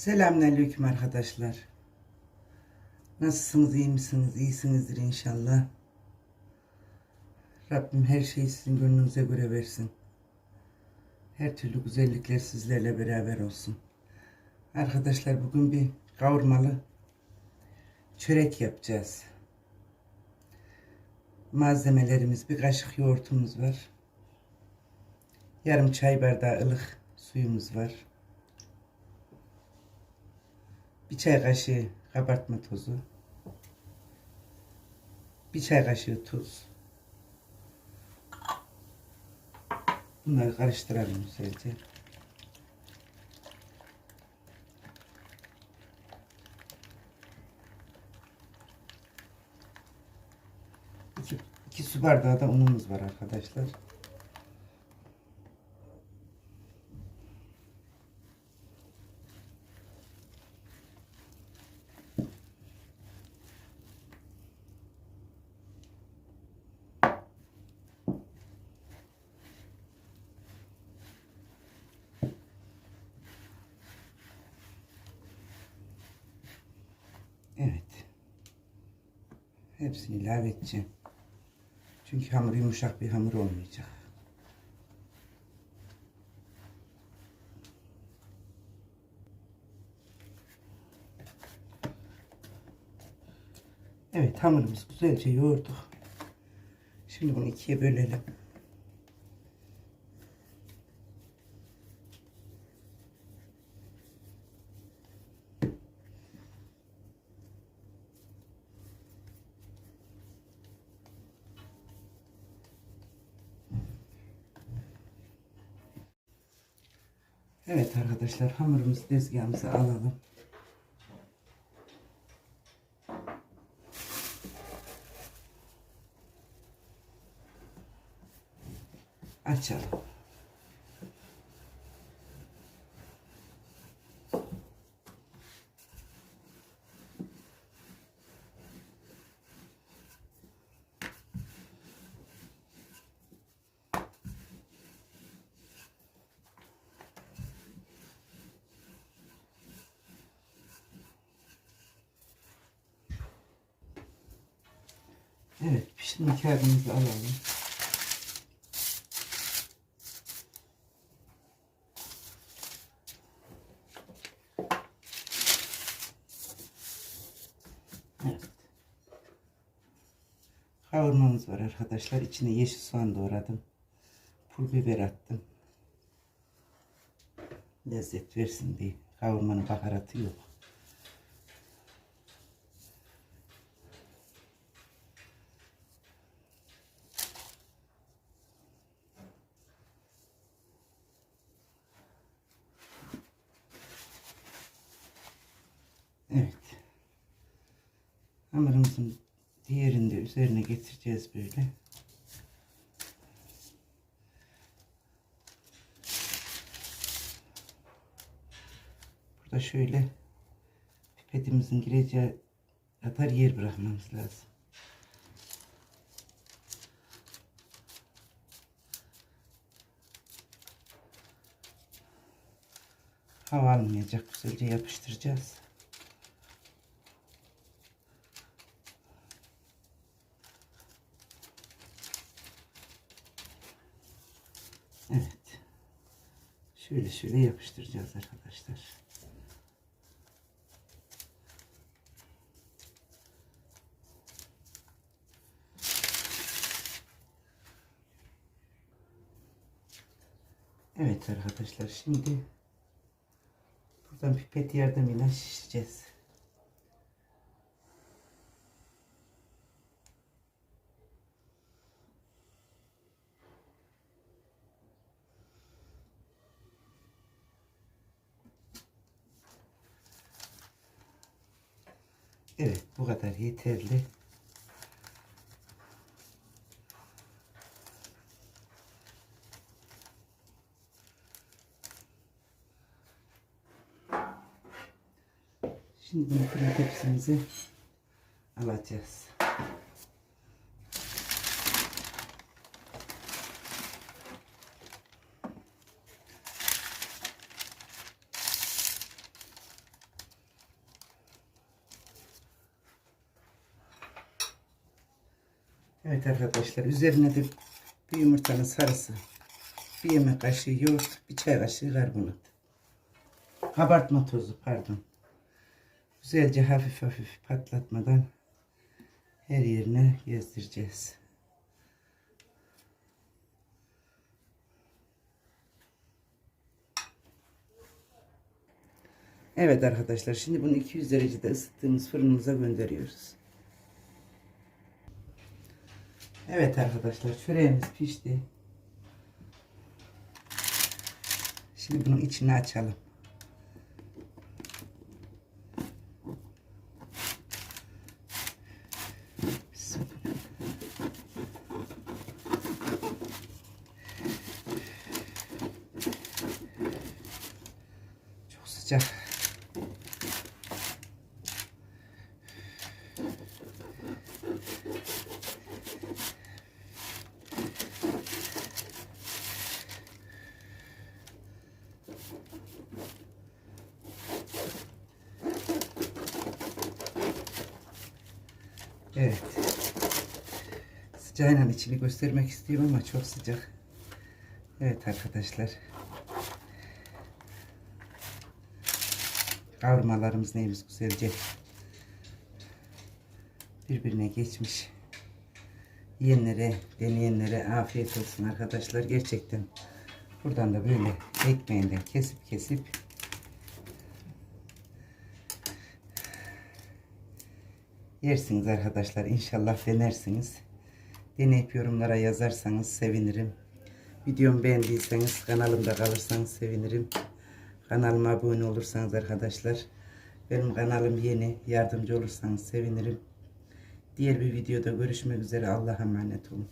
Selamünaleyküm arkadaşlar. Nasılsınız, iyi misiniz? İyisinizdir inşallah. Rabbim her şeyi sizin gönlünüze göre versin. Her türlü güzellikler sizlerle beraber olsun. Arkadaşlar bugün bir kavurmalı çörek yapacağız. Malzemelerimiz bir kaşık yoğurtumuz var. Yarım çay bardağı ılık suyumuz var. Bir çay kaşığı kabartma tozu. Bir çay kaşığı tuz. Bunları karıştıralım güzelce. İki, iki su bardağı da unumuz var arkadaşlar. Evet. Hepsini ilave edeceğim. Çünkü hamur yumuşak bir hamur olmayacak. Evet hamurumuzu güzelce yoğurduk. Şimdi bunu ikiye bölelim. Evet arkadaşlar hamurumuzu tezgahımıza alalım. Açalım. Evet pişirme kağıdımızı alalım. Evet. Kavurmamız var arkadaşlar. İçine yeşil soğan doğradım. Pul biber attım. Lezzet versin diye. Kavurmanın baharatı yok. Evet. Hamurumuzun diğerini de üzerine getireceğiz böyle. Burada şöyle pipetimizin gireceği kadar yer bırakmamız lazım. Hava almayacak. Güzelce yapıştıracağız. Evet. Şöyle şöyle yapıştıracağız arkadaşlar. Evet arkadaşlar şimdi buradan pipet yardımıyla şişeceğiz. Evet bu kadar yeterli. Şimdi bunu tepsimize alacağız. Evet arkadaşlar üzerine de bir yumurtanın sarısı, bir yemek kaşığı yoğurt, bir çay kaşığı karbonat. Kabartma tozu pardon. Güzelce hafif hafif patlatmadan her yerine gezdireceğiz. Evet arkadaşlar şimdi bunu 200 derecede ısıttığımız fırınımıza gönderiyoruz. Evet arkadaşlar çöreğimiz pişti. Şimdi bunun içini açalım. Çok sıcak. Evet. Sıcağıyla içini göstermek istiyorum ama çok sıcak. Evet arkadaşlar. Kavurmalarımız neyimiz güzelce birbirine geçmiş. Yiyenlere, deneyenlere afiyet olsun arkadaşlar. Gerçekten buradan da böyle ekmeğinden kesip kesip yersiniz arkadaşlar. İnşallah denersiniz. Deneyip yorumlara yazarsanız sevinirim. Videomu beğendiyseniz kanalımda kalırsanız sevinirim. Kanalıma abone olursanız arkadaşlar. Benim kanalım yeni. Yardımcı olursanız sevinirim. Diğer bir videoda görüşmek üzere. Allah'a emanet olun.